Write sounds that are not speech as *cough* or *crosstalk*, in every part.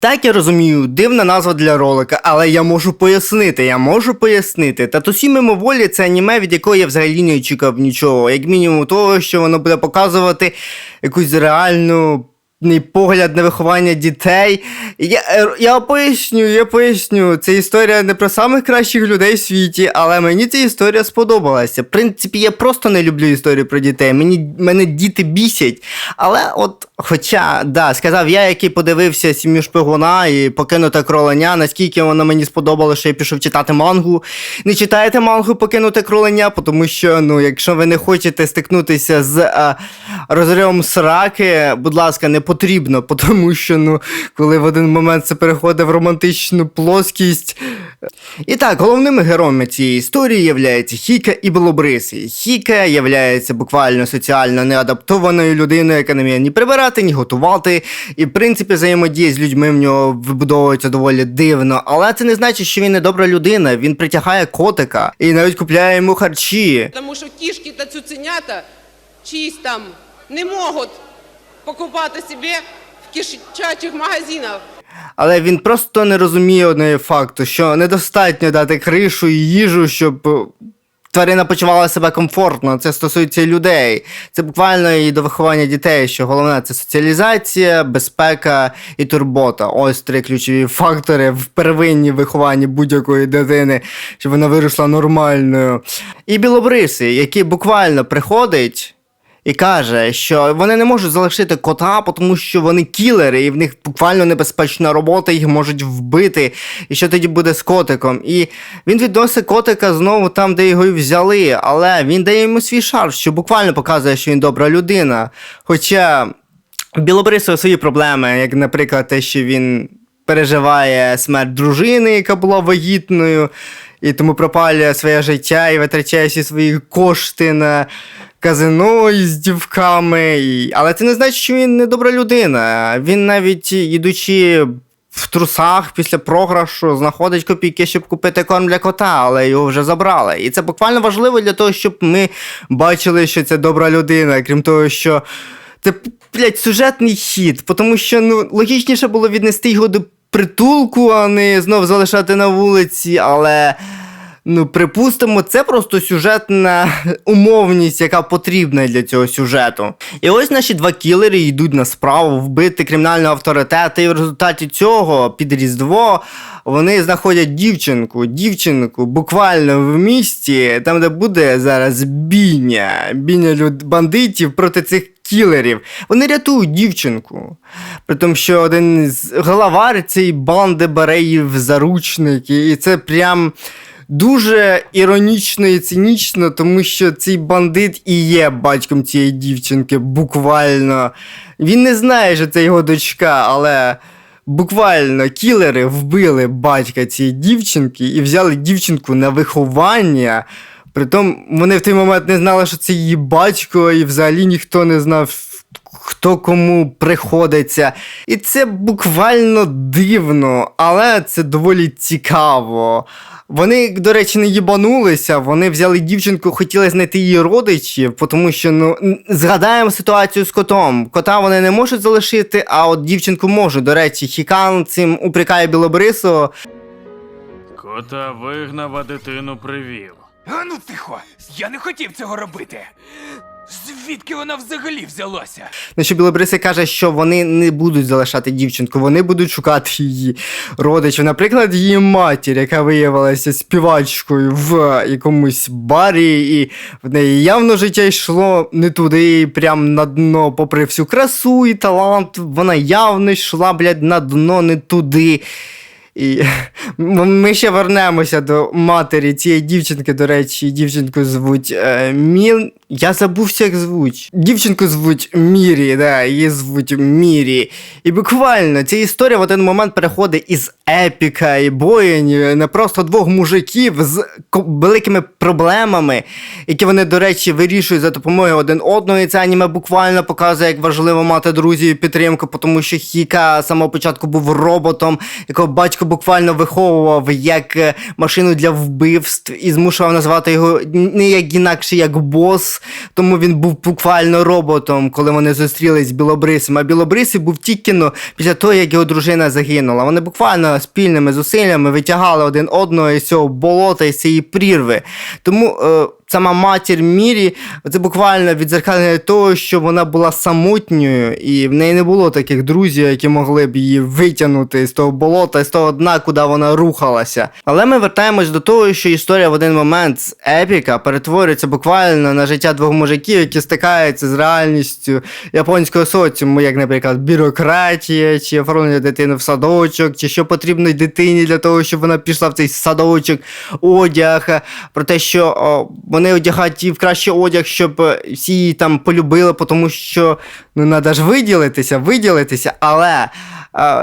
Так, я розумію, дивна назва для ролика, але я можу пояснити, я можу пояснити. Татусі мимоволі це аніме, від якого я взагалі не очікував нічого. Як мінімум того, що воно буде показувати якусь реальну погляд на виховання дітей. Я, е, я поясню, я поясню. Це історія не про самих кращих людей в світі, але мені ця історія сподобалася. В принципі, я просто не люблю історії про дітей. Мені мене діти бісять. Але от, хоча, да, сказав я, який подивився сім'ю шпигуна і покинуте кроленя, наскільки воно мені сподобалося, що я пішов читати мангу. Не читайте мангу покинуте кроленя, тому що, ну, якщо ви не хочете стикнутися з а, розривом сраки, будь ласка, не потрібно, тому що, ну, коли в один момент це переходить в романтичну плоскість. І так, головними героями цієї історії являються Хіка і Белобриси. Хіка являється буквально соціально неадаптованою людиною, яка не вміє ні прибирати, ні готувати. І, в принципі, взаємодія з людьми в нього вибудовується доволі дивно. Але це не значить, що він не добра людина. Він притягає котика і навіть купляє йому харчі. Тому що кішки та цуценята чиїсь там не можуть покупати собі в кишачих магазинах. Але він просто не розуміє одного факту, що недостатньо дати кришу і їжу, щоб е, тварина почувала себе комфортно. Це стосується людей. Це буквально і до виховання дітей, що головне це соціалізація, безпека і турбота. Ось три ключові фактори в первинній вихованні будь-якої дитини, щоб вона виросла нормальною. І білобриси, який буквально приходить і каже, що вони не можуть залишити кота, тому що вони кілери, і в них буквально небезпечна робота, їх можуть вбити. І що тоді буде з котиком? І він відносить котика знову там, де його й взяли, але він дає йому свій шарф, що буквально показує, що він добра людина. Хоча в свої проблеми, як, наприклад, те, що він переживає смерть дружини, яка була вагітною, і тому пропалює своє життя і витрачає всі свої кошти на казино із дівками. І... Але це не значить, що він не добра людина. Він навіть ідучи. В трусах після програшу знаходить копійки, щоб купити корм для кота, але його вже забрали. І це буквально важливо для того, щоб ми бачили, що це добра людина, крім того, що це, блядь, сюжетний хід, тому що ну, логічніше було віднести його до притулку, а не знов залишати на вулиці, але. Ну, припустимо, це просто сюжетна *laughs* умовність, яка потрібна для цього сюжету. І ось наші два кілери йдуть на справу вбити кримінального авторитета, і в результаті цього під Різдво вони знаходять дівчинку, дівчинку буквально в місті, там, де буде зараз бійня, бійня люд... бандитів проти цих кілерів. Вони рятують дівчинку. При тому, що один з главар цієї банди бере її заручники, і це прям. Дуже іронічно і цинічно, тому що цей бандит і є батьком цієї дівчинки, буквально. Він не знає, що це його дочка, але буквально кілери вбили батька цієї дівчинки і взяли дівчинку на виховання. Притом вони в той момент не знали, що це її батько, і взагалі ніхто не знав, хто кому приходиться. І це буквально дивно, але це доволі цікаво. Вони, до речі, не їбанулися, вони взяли дівчинку, хотіли знайти її родичів, тому що ну згадаємо ситуацію з котом. Кота вони не можуть залишити, а от дівчинку можуть. До речі, Хікан цим упрекає Білобрису. Кота вигнав, а дитину привів. А ну тихо! Я не хотів цього робити. Звідки вона взагалі взялася? На що Білобриси каже, що вони не будуть залишати дівчинку, вони будуть шукати її родичів. Наприклад, її матір, яка виявилася співачкою в якомусь барі, і в неї явно життя йшло не туди, прям на дно, попри всю красу і талант, вона явно йшла, блядь, на дно не туди. І *laughs* ми ще вернемося до матері цієї дівчинки, до речі, дівчинку звуть е, Міл. Я забувся, як звуть. Дівчинку звуть Мірі, да, її звуть Мірі. І буквально ця історія в один момент переходить із епіка і боєнь на просто двох мужиків з великими проблемами, які вони, до речі, вирішують за допомогою один одного. І це аніме буквально показує, як важливо мати друзів і підтримку, тому що Хіка з самого початку був роботом, якого батько буквально виховував як е, машину для вбивств і змушував назвати його не як інакше, як бос. Тому він був буквально роботом, коли вони зустрілись з Білобрисом. А Білобрисий був тільки ну, після того, як його дружина загинула. Вони буквально спільними зусиллями витягали один одного із цього болота, із цієї прірви. Тому. Е, Сама матір Мірі, це буквально відзеркалення того, що вона була самотньою, і в неї не було таких друзів, які могли б її витягнути з того болота, з того дна, куди вона рухалася. Але ми вертаємось до того, що історія в один момент з епіка перетворюється буквально на життя двох мужиків, які стикаються з реальністю японського соціуму, як, наприклад, бюрократія, чи оформлення дитини в садочок, чи що потрібно дитині для того, щоб вона пішла в цей садочок, одяг, про те, що о, вони одягають її в кращий одяг, щоб е, всі її там полюбили, тому що ну, треба ж виділитися, виділитися, але.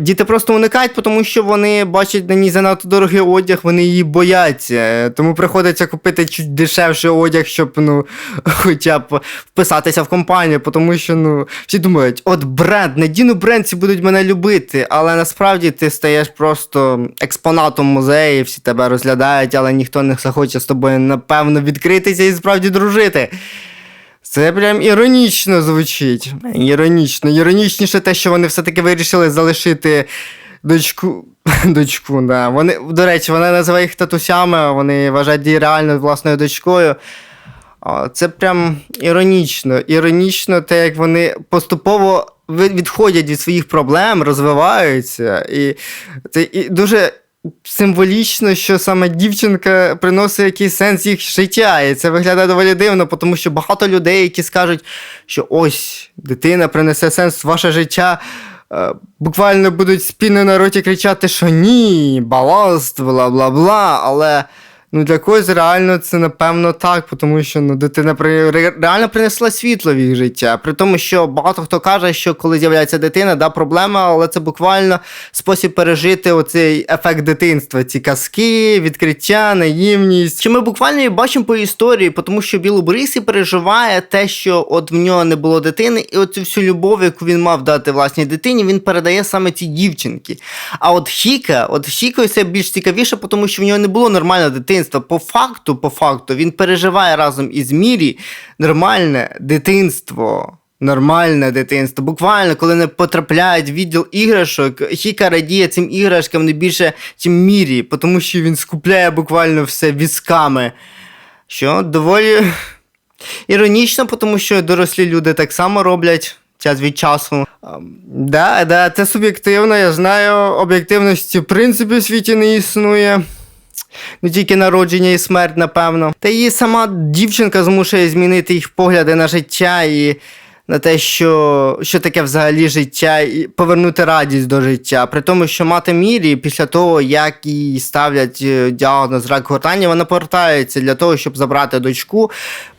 Діти просто уникають, тому що вони бачать на ній занадто дорогий одяг, вони її бояться. Тому приходиться купити чуть дешевший одяг, щоб ну, *laughs* хоча б вписатися в компанію, тому що ну, всі думають, от бренд, надіну бренд, всі будуть мене любити. Але насправді ти стаєш просто експонатом музею, всі тебе розглядають, але ніхто не захоче з тобою, напевно, відкритися і справді дружити. Це прям іронічно звучить. Іронічно. Іронічніше те, що вони все-таки вирішили залишити дочку. *laughs* Дочку, да. Вони, до речі, вона називає їх татусями, вони вважають її реально власною дочкою. Це прям іронічно. Іронічно те, як вони поступово відходять від своїх проблем, розвиваються. І це і дуже символічно, що саме дівчинка приносить якийсь сенс їх життя. І це виглядає доволі дивно, тому що багато людей, які скажуть, що ось дитина принесе сенс в ваше життя. е, Буквально будуть спільно на роті кричати, що ні, баласт, бла бла бла. Але ну, для когось реально це напевно так, тому що ну, дитина при... реально принесла світло в їх життя. При тому, що багато хто каже, що коли з'являється дитина, да, проблема, але це буквально спосіб пережити оцей ефект дитинства, ці казки, відкриття, наївність. Що ми буквально і бачимо по історії, тому що Білоборисі переживає те, що от в нього не було дитини, і оцю всю любов, яку він мав дати власній дитині, він передає саме цій дівчинки. А от Хіка, от Хікою це більш цікавіше, тому що в нього не було нормального дитинства. По факту, по факту, він переживає разом із Мірі нормальне дитинство. Нормальне дитинство. Буквально, коли не потрапляють в відділ іграшок, Хіка радіє цим іграшкам не більше, чим Мірі, тому що він скупляє буквально все візками. Що доволі іронічно, тому що дорослі люди так само роблять час від часу. Да, да, це суб'єктивно, я знаю, об'єктивності в принципі в світі не існує. Не тільки народження і смерть, напевно. Та її сама дівчинка змушує змінити їх погляди на життя і на те, що, що таке взагалі життя, і повернути радість до життя. При тому, що мати Мірі, після того, як їй ставлять е, діагноз рак гортані, вона повертається для того, щоб забрати дочку,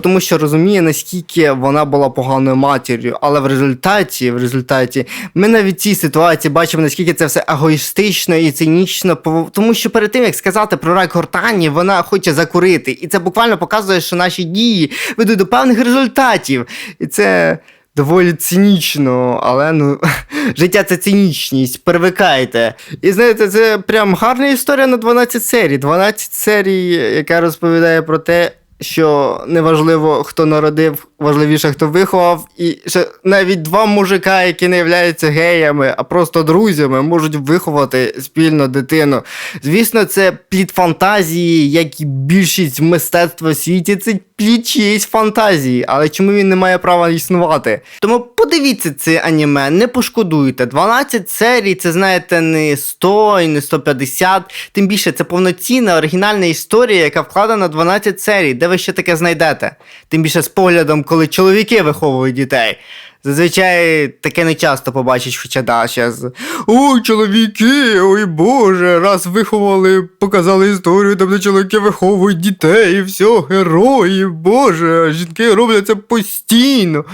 тому що розуміє, наскільки вона була поганою матір'ю. Але в результаті, в результаті, ми навіть цій ситуації бачимо, наскільки це все егоїстично і цинічно, тому що перед тим, як сказати про рак гортані, вона хоче закурити. І це буквально показує, що наші дії ведуть до певних результатів. І це. Доволі цинічно, але ну, *laughs* життя це цинічність, привикайте. І знаєте, це прям гарна історія на 12 серій. 12 серій, яка розповідає про те, що неважливо, хто народив, важливіше, хто виховав. І що навіть два мужика, які не являються геями, а просто друзями, можуть виховати спільно дитину. Звісно, це плід фантазії, як і більшість мистецтва в світі, це плід чиєїсь фантазії, але чому він не має права існувати? Тому подивіться це аніме, не пошкодуйте. 12 серій, це знаєте, не 100 і не 150. Тим більше це повноцінна оригінальна історія, яка вкладена 12 серій, де ви ще таке знайдете. Тим більше з поглядом, коли чоловіки виховують дітей. Зазвичай таке не часто побачиш, хоча да, зараз. Ой, чоловіки, ой Боже, раз виховали, показали історію, де чоловіки виховують дітей, і все, герої, Боже, а жінки роблять це постійно.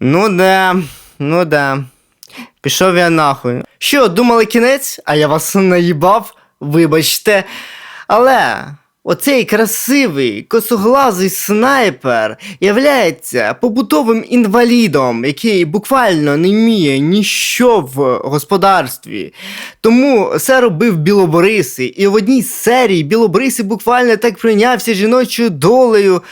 Ну да, ну да. Пішов я нахуй. Що, думали кінець? А я вас наїбав, вибачте. Але оцей красивий косоглазий снайпер являється побутовим інвалідом, який буквально не вміє ніщо в господарстві. Тому це робив Білобориси. І в одній з серій Білобориси буквально так прийнявся жіночою долею.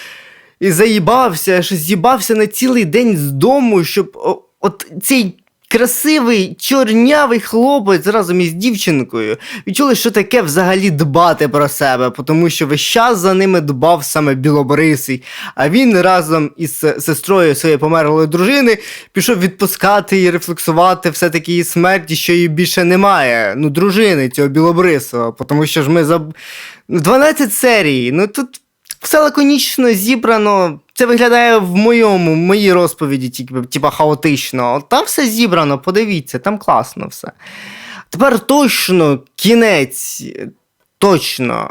і заїбався, що з'їбався на цілий день з дому, щоб от цей красивий чорнявий хлопець разом із дівчинкою відчули, що таке взагалі дбати про себе, тому що весь час за ними дбав саме Білобрисий. А він разом із сестрою своєї померлої дружини пішов відпускати і рефлексувати все-таки її смерті, що її більше немає. Ну, дружини цього Білобрисова, тому що ж ми за 12 серій. Ну тут все лаконічно зібрано. Це виглядає в моєму, в моїй розповіді, тільки типа хаотично. От Там все зібрано, подивіться, там класно все. Тепер точно кінець. Точно.